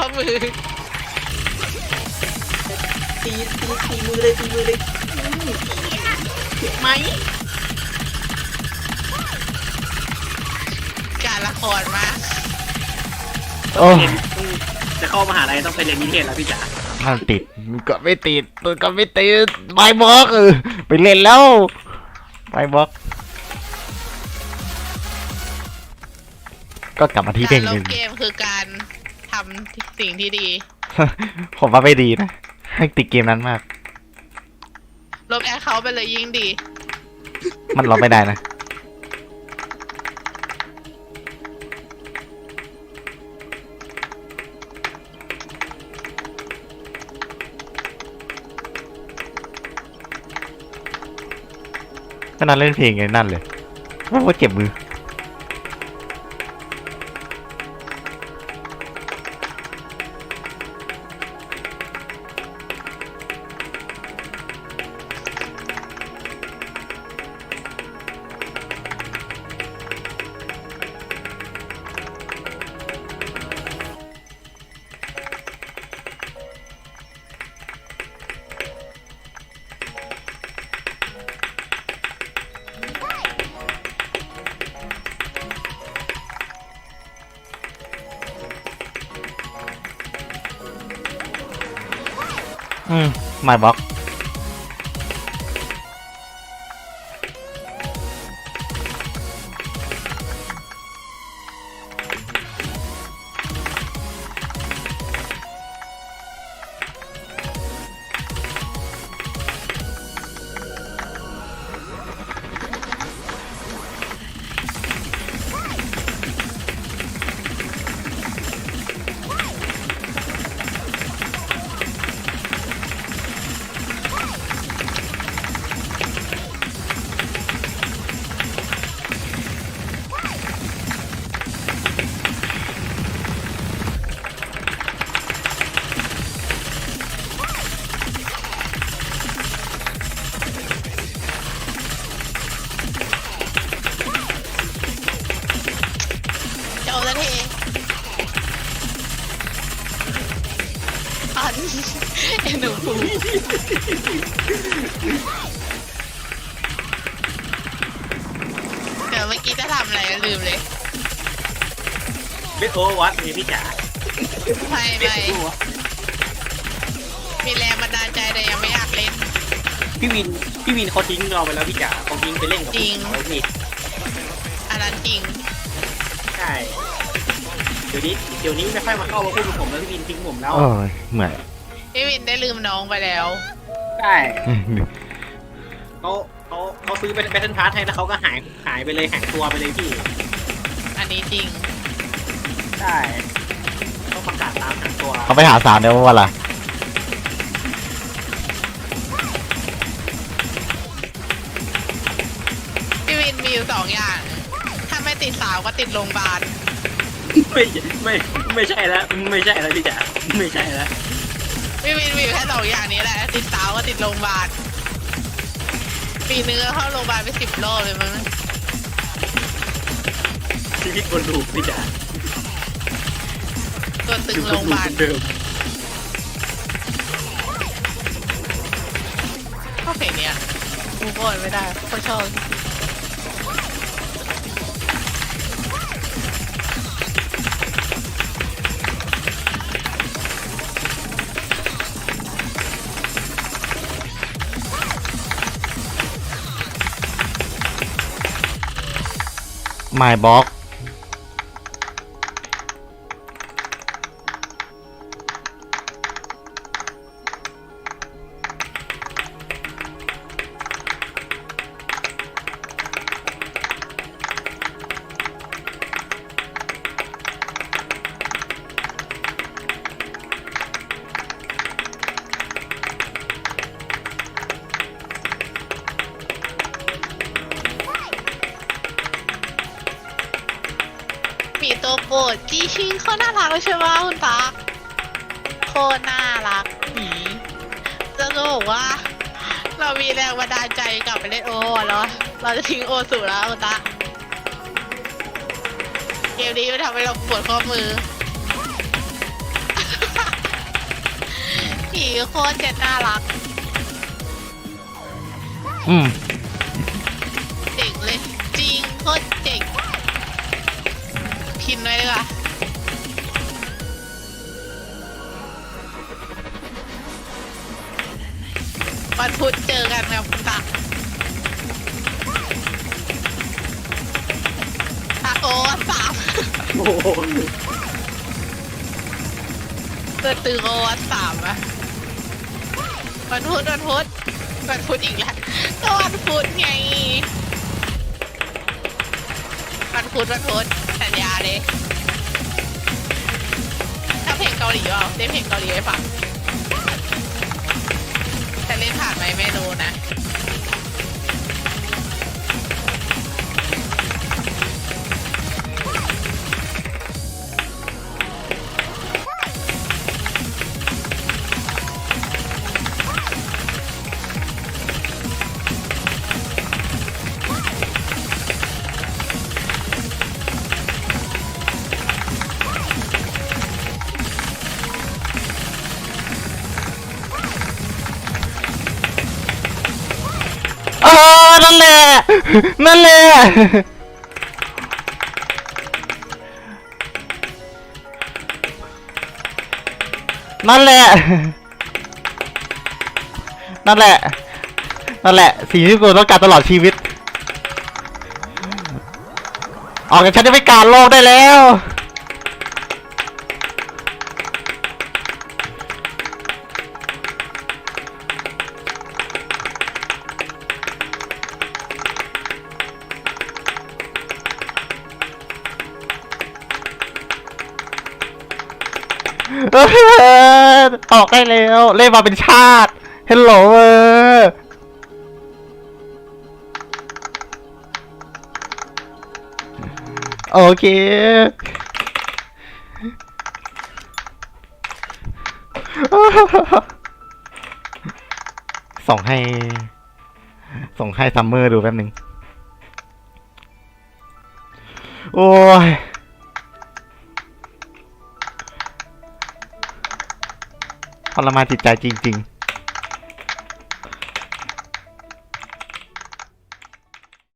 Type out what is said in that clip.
ข้อมือตีตีตีมือเลยตีมือเลยไหมการละครมากโอ้เรียนต้องจะเข้ามหาลัยต้องไปเรียนนิเทศแล้วพี่จ๋ามันติดมันก็ไม่ติดมันก็ไม่ติดไมบล็อกเออไปเล่นแล้วไมบล็อก ก็กลับมาที่กาเพ่รงลหบนึ่งเกมคือการ ทำสิ่งที่ดี ผมว่าไม่ดีนะให้ติดเกมนั้นมาก ลบแอคเคาท์ไปเลยยิ่งดี มันลบไม่ได้นะ ก็นั่นเล่นเพลงไงนั่นเลยว่าว่าเจ็บมือ อืมไม่บล็อก เอ็นหนูผูเดี๋ยวเมื่อกี้จะทำอะไรลืมเลยเบสโอวัตนี่พี่จ๋าไม่เบสไม่โอวะมีแรงบันดาลใจแต่ยังไม่อยากเล่น พี่วิน พี่วินเขาทิ้งเราไปแล้วพี่จ๋าเขาทิ้งไปเล่นกับจริง เขาพี่อันนั้นจริง ใช่เดี๋ยวนี้เดี๋ยวนี้ไม่ค่อยมาเข้ามาพูดกับผมแล้วพี่วินทิ้งผมแล้ว โอ้ยเหมือน พี่วินได้ลืมน้องไปแล้ว ใช่เขาเขาเขาซื้อเป็นแบตเทิลพาร์ทให้แล้วเขาก็หายหายไปเลยหายตัวไปเลยพี่ อันนี้จริง ใช่ต้องประกาศตามหาตัวเขาไปหาสาวเดี๋ยวว่าล่ะพี่วินมีอยู่สองอย่าง ถ้าไม่ติดสาวก็ติดโรงพยาบาล ไม่ไม่ไม่ใช่แล้ว ไม่ใช่แล้วพี่จ๋าไม่ใช่แล้ว พี่วินมีอยู่แค่สองอย่างนี้แหละ ติดสาวก็ติดโรงพยาบาลปีนึงก็เข้าโรงพยาบาลไปสิบรอบเลยมั้งชีวิตบนลูกพี่จ๋าตัวตึงโรงพยาบาลเดิมชอบเพลงเนี้ยมูฟออนไม่ได้เขาชอบ ไม่ ตัวโปรดจีชิงเขาน่ารักเลยใช่ไหมคุณตาโคตรน่ารักหืมจะบอกว่า เรามีแรงบันดาลใจกลับไปเล่นโอแล้วเราจะทิ้งโอสู่แล้วคุณตาเกมนี้มันทำให้เราปวดข้อมือผีโคตรจะน่ารักอืมเจ๋งเลย จริงโคตรเจ๋งินไว้ดีกว่าวันพุธเจอกันกับคุณตาตาโอ้สามโอ้โหเปิดตือโอวันสามอะวันพุธวันพุธวันพุธอีกแล้วก็วันพุธไงวันพุธวันพุธ สัญญาเลยถ้าเพลงเกาหลีอะเล่นเพลงเกาหลีให้ฟังแตนเล่นผ่านไหมไม่รู้นะ นั่นแหละนั่นแหละ นั่นแหละ นั่นแหละ สิ่งที่กูต้องการตลอดชีวิต ออกจากฉันจะไปการโลกได้แล้ว ออกได้แล้ว เล่นมาเป็นชาติเฮลโหลเออโอเค ส่งให้ ส่งให้ซัมเมอร์ดูแป๊บนึง โอ้ย รมานจิตใจจริง